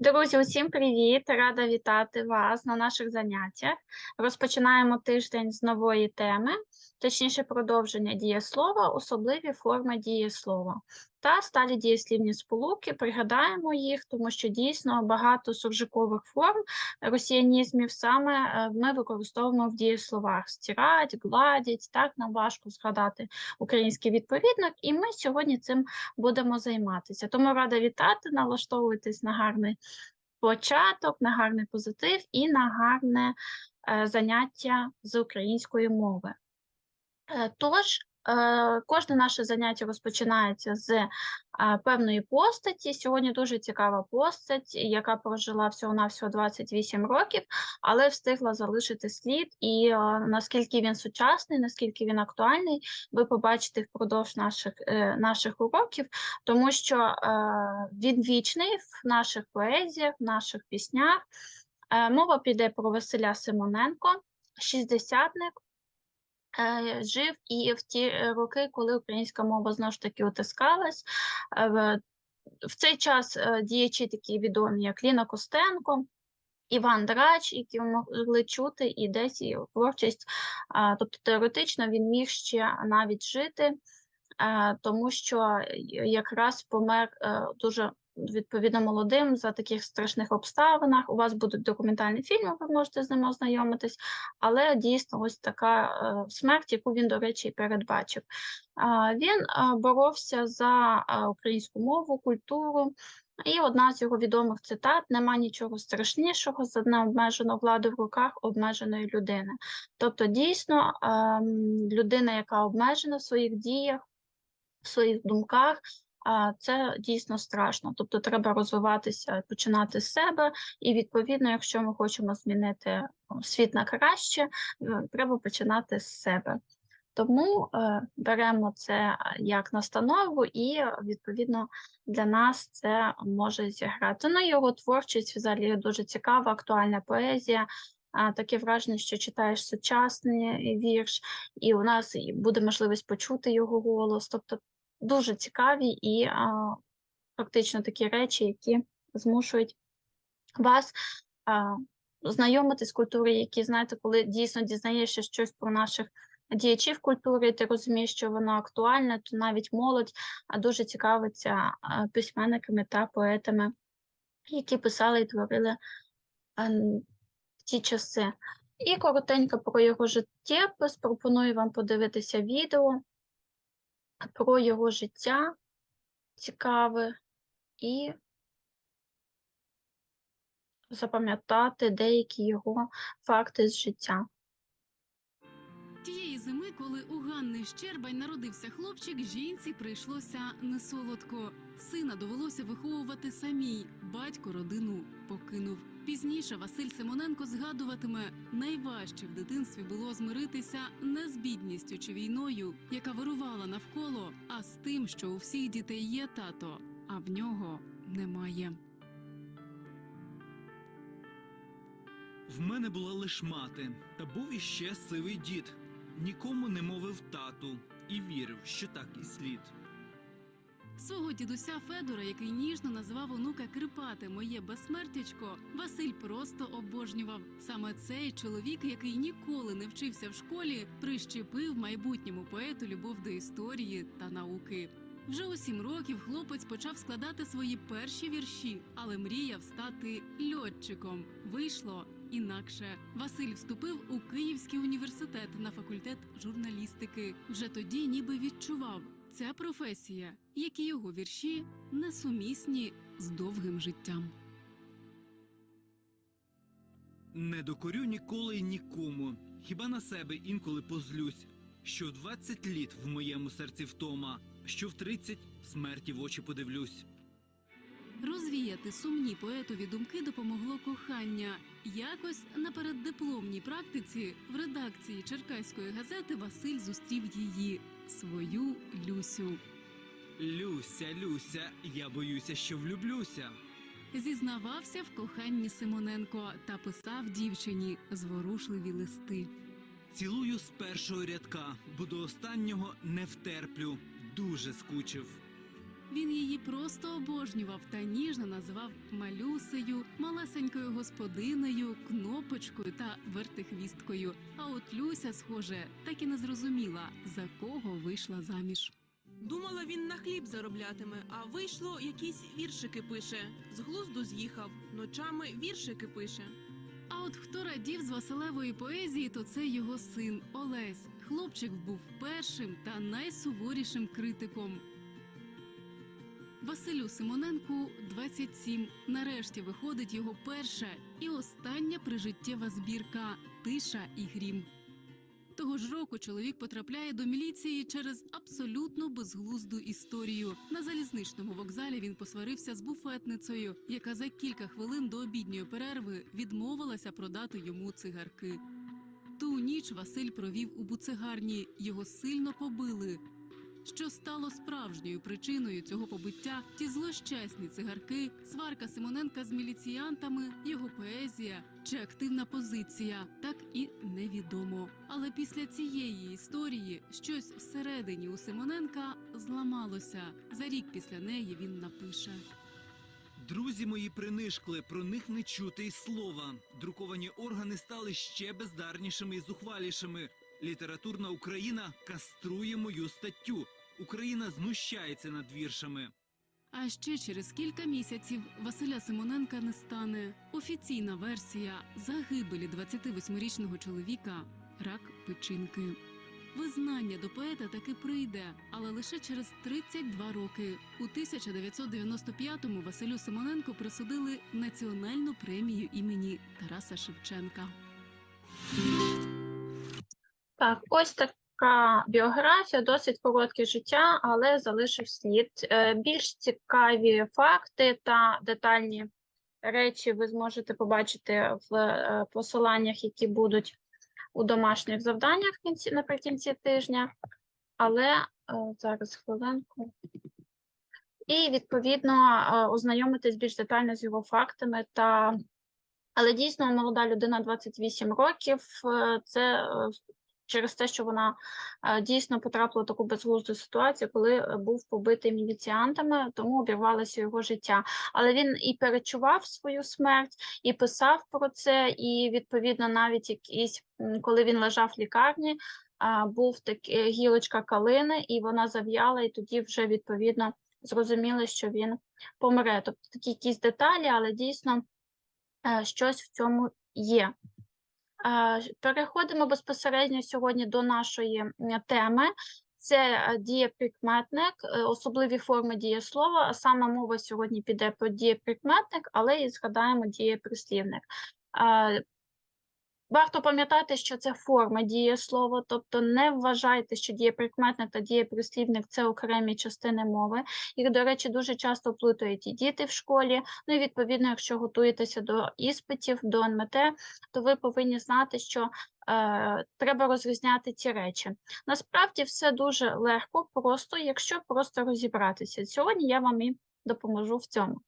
Друзі, усім привіт! Рада вітати вас на наших заняттях. Розпочинаємо тиждень з нової теми, точніше, продовження дієслова, особливі форми дієслова та сталі дієслівні сполуки. Пригадаємо їх, тому що дійсно багато суржикових форм росіянізмів саме е, ми використовуємо в дієсловах: стирать, гладять. Так нам важко згадати український відповідник, і ми сьогодні цим будемо займатися. Тому рада вітати, налаштовуйтесь на гарний початок, на гарний позитив і на гарне е, заняття з української мови. Е, Тож, кожне наше заняття розпочинається з е, певної постаті. Сьогодні дуже цікава постать, яка прожила всього-навсього 28 років, але встигла залишити слід. І е, наскільки він сучасний, наскільки він актуальний, ви побачите впродовж наших, е, наших уроків, тому що е, він вічний в наших поезіях, в наших піснях. Мова піде про Василя Симоненко, шістдесятник. Е, Жив і в ті е, роки, коли українська мова знову ж таки утискалась. Е, в- цей час діячі такі відомі, як Ліна Костенко, Іван Драч, які могли чути, і десь і творчість. Тобто теоретично він міг ще навіть жити, тому що якраз помер дуже відповідно молодим за таких страшних обставинах. У вас будуть документальні фільми, ви можете з ними ознайомитись, але дійсно ось така е, смерть, яку він, до речі, і передбачив. Він е, боровся за е, українську мову, культуру. І одна з його відомих цитат: нема нічого страшнішого за необмежену владу в руках обмеженої людини. Тобто, дійсно, ем, людина, яка обмежена в своїх діях, в своїх думках, це дійсно страшно. Тобто, треба розвиватися, починати з себе, і відповідно, якщо ми хочемо змінити світ на краще, е, треба починати з себе. Тому е, беремо це як настанову, і відповідно для нас це може зіграти. Ну, його творчість взагалі дуже цікава, актуальна поезія. Таке враження, що читаєш сучасний вірш, і у нас буде можливість почути його голос. Тобто дуже цікаві і а, фактично такі речі, які змушують вас а, знайомитись з культурою, які знаєте, коли дійсно дізнаєшся щось про наших діячів культури, ти розумієш, що воно актуальне, то навіть молодь дуже цікавиться письменниками та поетами, які писали і творили в ті часи. І коротенько про його життєпис пропоную вам подивитися відео про його життя цікаве і запам'ятати деякі його факти з життя. Тієї зими, коли у Ганни Щербань народився хлопчик, жінці прийшлося несолодко. Сина довелося виховувати самій. Батько родину покинув. Пізніше Василь Симоненко згадуватиме, найважче в дитинстві було змиритися не з бідністю чи війною, яка вирувала навколо, а з тим, що у всіх дітей є тато, а в нього немає. В мене була лиш мати, та був іще сивий дід. Нікому не мовив тату і вірив, що так і слід. Свого дідуся Федора, який ніжно назвав онука Крипате, моє безсмертячко, Василь просто обожнював. Саме цей чоловік, який ніколи не вчився в школі, прищепив майбутньому поету любов до історії та науки. Вже у сім років хлопець почав складати свої перші вірші, але мріяв стати льотчиком. Вийшло інакше. Василь вступив у Київський університет на факультет журналістики. Вже тоді ніби відчував, ця професія, як і його вірші, несумісні з довгим життям. Не докорю ніколи й нікому, хіба на себе інколи позлюсь, що в 20 літ в моєму серці втома, що в 30 смерті в очі подивлюсь. Розвіяти сумні поетові думки допомогло кохання. Якось на переддипломній практиці в редакції Черкаської газети Василь зустрів її свою Люсю. Люся, Люся, я боюся, що влюблюся. Зізнавався в коханні Симоненко та писав дівчині зворушливі листи. Цілую з першого рядка, бо до останнього не втерплю, дуже скучив. Він її просто обожнював та ніжно називав малюсею, малесенькою господинею, кнопочкою та вертихвісткою. А от Люся, схоже, так і не зрозуміла, за кого вийшла заміж. Думала, він на хліб зароблятиме, а вийшло, якісь віршики пише. З глузду з'їхав, ночами віршики пише. А от хто радів з Василевої поезії, то це його син Олесь. Хлопчик був першим та найсуворішим критиком. Василю Симоненку 27. Нарешті виходить його перша і остання прижиттєва збірка Тиша і грім. Того ж року чоловік потрапляє до міліції через абсолютно безглузду історію. На залізничному вокзалі він посварився з буфетницею, яка за кілька хвилин до обідньої перерви відмовилася продати йому цигарки. Ту ніч Василь провів у буцегарні, його сильно побили. Що стало справжньою причиною цього побиття? Ті злощасні цигарки, сварка Симоненка з міліціянтами, його поезія чи активна позиція, так і невідомо. Але після цієї історії щось всередині у Симоненка зламалося. За рік після неї він напише. Друзі мої принишкли, про них не чути й слова. Друковані органи стали ще бездарнішими і зухвалішими. Літературна Україна каструє мою статтю. Україна знущається над віршами. А ще через кілька місяців Василя Симоненка не стане. Офіційна версія загибелі 28-річного чоловіка рак печінки. Визнання до поета таки прийде, але лише через 32 роки. У 1995-му Василю Симоненку присудили національну премію імені Тараса Шевченка. Так, ось така біографія, досить коротке життя, але залишив слід. Е, Більш цікаві факти та детальні речі ви зможете побачити в е, посиланнях, які будуть у домашніх завданнях в кінці, наприкінці тижня. Але е, зараз хвилинку. І, відповідно, ознайомитись більш детально з його фактами та але дійсно молода людина 28 років. Це через те, що вона е, дійсно потрапила в таку безглузду ситуацію, коли е, був побитий міліціантами, тому обірвалося його життя. Але він і перечував свою смерть, і писав про це, і відповідно навіть якийсь, коли він лежав в лікарні, був так гілочка калини, і вона зав'яла, і тоді вже відповідно зрозуміли, що він помре. Тобто такі якісь деталі, але дійсно е, щось в цьому є. Переходимо безпосередньо сьогодні до нашої теми. Це е, дієприкметник, е, особливі форми дієслова, а саме мова сьогодні піде про дієприкметник, але і згадаємо дієприслівник. Варто пам'ятати, що це форма дієслова, тобто не вважайте, що дієприкметник та дієприслівник це окремі частини мови. Їх, до речі, дуже часто плутають і діти в школі. Ну і відповідно, якщо готуєтеся до іспитів, до НМТ, то ви повинні знати, що е, треба розрізняти ці речі. Насправді все дуже легко, просто якщо просто розібратися. Сьогодні я вам і допоможу в цьому.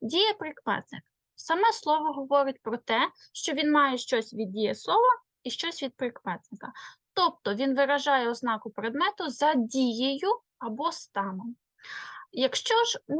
Дієприкметник. Саме слово говорить про те, що він має щось від дієслова і щось від прикметника. Тобто він виражає ознаку предмету за дією або станом. Якщо ж у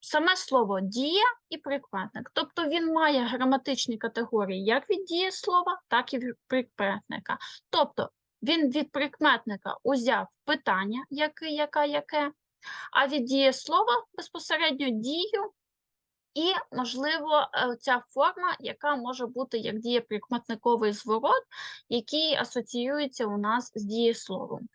саме слово дія і прикметник, тобто він має граматичні категорії як від дієслова, так і від прикметника. Тобто він від прикметника узяв питання, який, яка, яке, а від дієслова безпосередньо дію і, можливо, е, ця форма, яка може бути як дієприкметниковий зворот, який асоціюється у нас з дієсловом.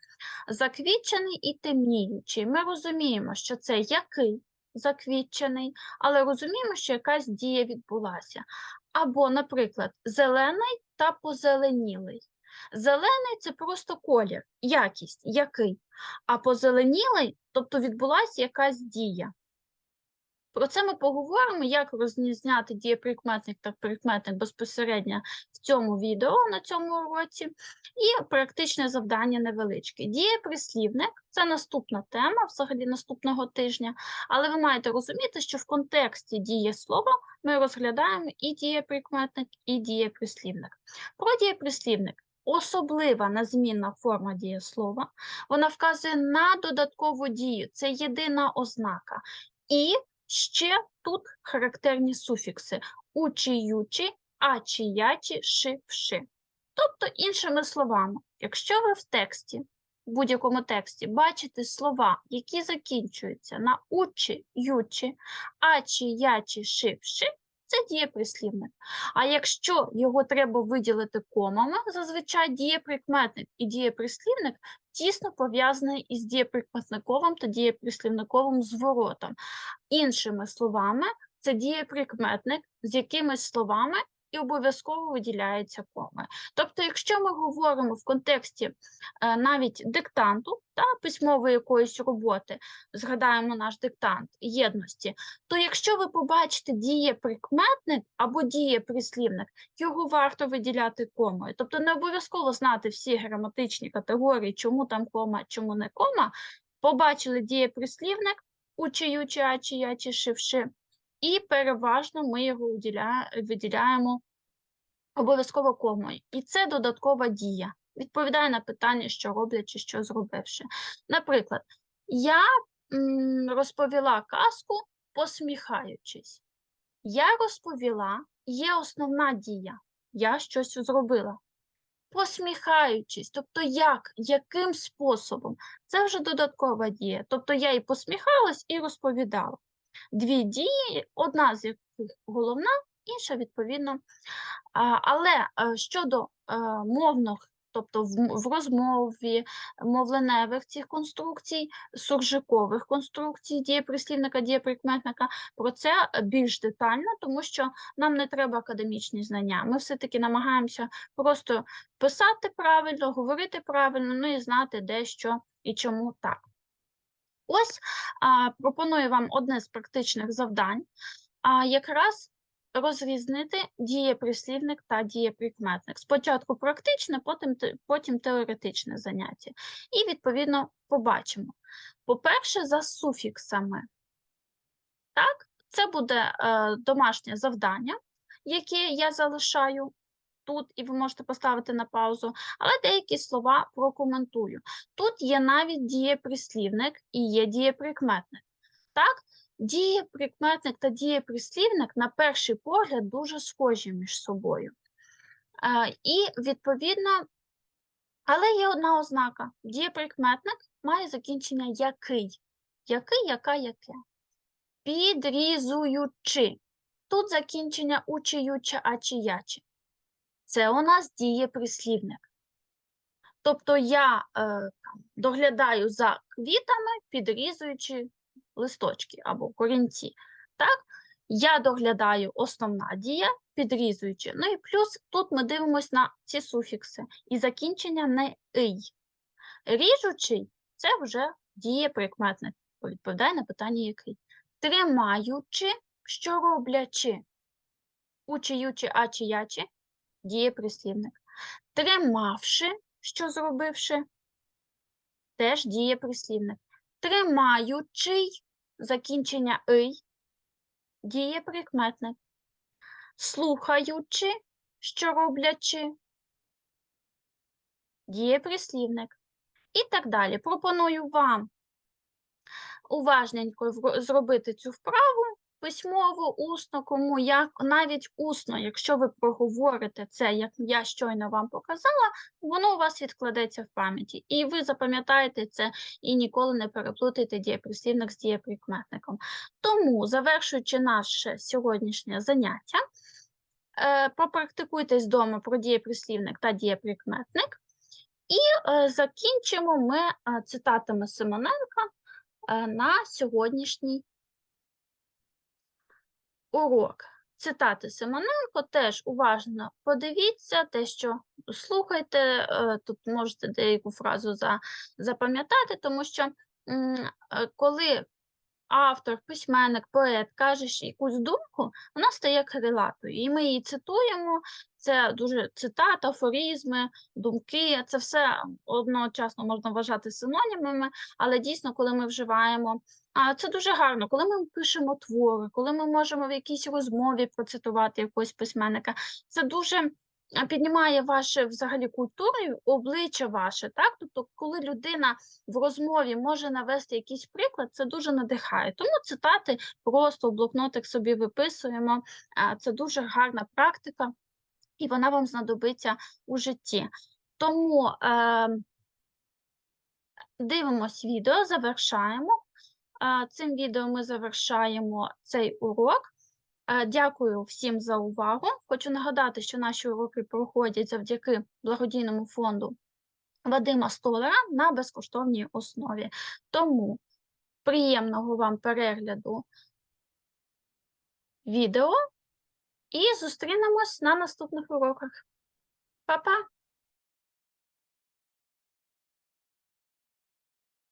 Заквітчений і темніючий. Ми розуміємо, що це який заквітчений, але розуміємо, що якась дія відбулася. Або, наприклад, зелений та позеленілий. Зелений це просто колір, якість, який, а позеленілий, тобто відбулася якась дія. Про це ми поговоримо, як розрізняти дієприкметник та прикметник безпосередньо в цьому відео на цьому уроці. І практичне завдання невеличке. Дієприслівник це наступна тема, взагалі наступного тижня, але ви маєте розуміти, що в контексті дієслова ми розглядаємо і дієприкметник, і дієприслівник. Про дієприслівник. особлива незмінна форма дієслова. Вона вказує на додаткову дію. Це єдина ознака. І ще тут характерні суфікси учіючі, ачіячі, ачі, ячі, ши, вши. Тобто, іншими словами, якщо ви в тексті, в будь-якому тексті бачите слова, які закінчуються на учі, ючі, ачі, ячі, ши, вши, це дієприслівник. А якщо його треба виділити комами, зазвичай дієприкметник і дієприслівник тісно пов'язані із дієприкметниковим та дієприслівниковим зворотом. Іншими словами, це дієприкметник з якимись словами і обов'язково виділяється коми. Тобто, якщо ми говоримо в контексті е, навіть диктанту та письмової якоїсь роботи, згадаємо наш диктант єдності, то якщо ви побачите дієприкметник або дієприслівник, його варто виділяти комою. Тобто не обов'язково знати всі граматичні категорії, чому там кома, чому не кома. Побачили дієприслівник, учи, ючи, ачі, ячі, шивши, і переважно ми його виділя... виділяємо обов'язково комою. І це додаткова дія. Відповідає на питання, що роблять чи що зробивши. Наприклад, я розповіла казку, посміхаючись. Я розповіла, є основна дія. Я щось зробила. Посміхаючись, тобто як, яким способом? Це вже додаткова дія. Тобто я і посміхалась, і розповідала. Дві дії, одна з яких головна, інша відповідно. Але е, щодо е, мовних, тобто в, розмові, мовленевих цих конструкцій, суржикових конструкцій, дієприслівника, дієприкметника, про це більш детально, тому що нам не треба академічні знання. Ми все-таки намагаємося просто писати правильно, говорити правильно, ну і знати де що і чому так. Ось пропоную вам одне з практичних завдань, якраз розрізнити дієприслівник та дієприкметник. Спочатку практичне, потім, потім теоретичне заняття. І, відповідно, побачимо. По-перше, за суфіксами. Так, це буде е, домашнє завдання, яке я залишаю тут, і ви можете поставити на паузу, але деякі слова прокоментую. Тут є навіть дієприслівник і є дієприкметник. Так, дієприкметник та дієприслівник на перший погляд дуже схожі між собою. Е, і відповідно, але є одна ознака: дієприкметник має закінчення який. Який, яка, яке. Підрізуючи. Тут закінчення учи, юче, ачі, ячі. Це у нас дієприслівник. Тобто я е, доглядаю за квітами, підрізуючи листочки або корінці. Так? Я доглядаю основна дія, підрізуючи. Ну і плюс тут ми дивимося на ці суфікси. І закінчення не ий. Ріжучий це вже дієприкметник. Відповідає на питання який. Тримаючи, що роблячи. Учи, ючи, ачі, ячі дієприслівник. Тримавши, що зробивши, теж дієприслівник. Тримаючий закінчення ий, дієприкметник. Слухаючи, що роблячи, дієприслівник. І так далі. Пропоную вам уважненько зробити цю вправу письмово, усно, кому як, навіть усно, якщо ви проговорите це, як я щойно вам показала, воно у вас відкладеться в пам'яті. І ви запам'ятаєте це і ніколи не переплутаєте дієприслівник з дієприкметником. Тому, завершуючи наше сьогоднішнє заняття, е, попрактикуйтесь вдома про дієприслівник та дієприкметник. І е, закінчимо ми е, цитатами Симоненка на сьогоднішній урок. Цитати Симоненко теж уважно подивіться, те, що слухайте, е, тут можете деяку фразу запам'ятати, тому що е, коли автор, письменник, поет каже якусь думку, вона стає крилатою. І ми її цитуємо, це дуже цитата, афоризми, думки, це все одночасно можна вважати синонімами, але дійсно, коли ми вживаємо а це дуже гарно, коли ми пишемо твори, коли ми можемо в якійсь розмові процитувати якогось письменника. Це дуже піднімає ваше взагалі культуру, обличчя ваше, так? Тобто, коли людина в розмові може навести якийсь приклад, це дуже надихає. Тому цитати просто в блокнотик собі виписуємо. Це дуже гарна практика, і вона вам знадобиться у житті. Тому е, дивимось відео, завершаємо. Е, Цим відео ми завершаємо цей урок. Е, Дякую всім за увагу. Хочу нагадати, що наші уроки проходять завдяки благодійному фонду Вадима Столера на безкоштовній основі. Тому приємного вам перегляду відео і зустрінемось на наступних уроках. Па-па!